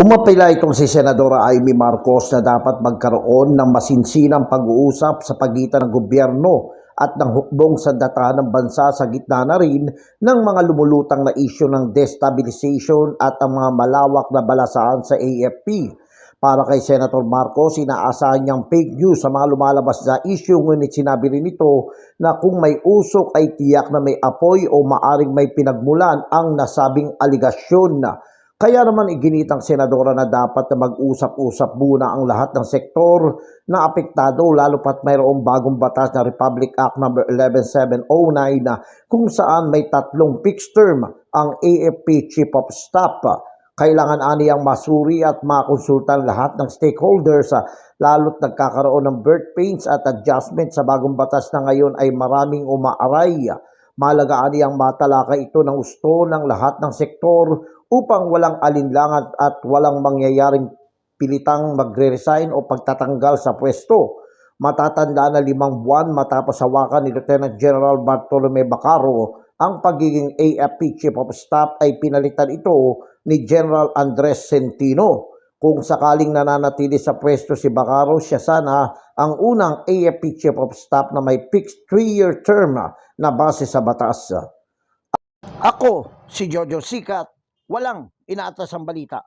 Umapila itong si Senadora Amy Marcos na dapat magkaroon ng masinsinang pag-uusap sa pagitan ng gobyerno at ng hukbong sandatahan ng bansa sa gitna na rin ng mga lumulutang na isyu ng destabilization at ang mga malawak na balasaan sa AFP. Para kay Senator Marcos, inaasahan niyang fake news sa mga lumalabas na issue ngunit sinabi rin ito na kung may usok ay tiyak na may apoy o maaring may pinagmulan ang nasabing aligasyon. Kaya naman iginitang senadora na dapat na mag-usap-usap muna ang lahat ng sektor na apektado lalo pat mayroong bagong batas na Republic Act No. 11709 na kung saan may tatlong fixed term ang AFP Chief of Staff. Kailangan aniyang masuri at makonsultan lahat ng stakeholders lalo't nagkakaroon ng birth pains at adjustment sa bagong batas na ngayon ay maraming umaaray. Malagaan niyang matalakay ito ng gusto ng lahat ng sektor upang walang alinlangan at walang mangyayaring pilitang magre-resign o pagtatanggal sa pwesto. Matatanda na limang buwan matapos hawakan ni Lieutenant General Bartolome Bacaro ang pagiging AFP Chief of Staff ay pinalitan ito ni General Andres Centino. Kung sakaling nananatili sa pwesto si Bacaro, siya sana ang unang AFP Chief of Staff na may fixed three-year term na base sa batas. Ako, si Jojo Sikat, walang inaatas ang balita.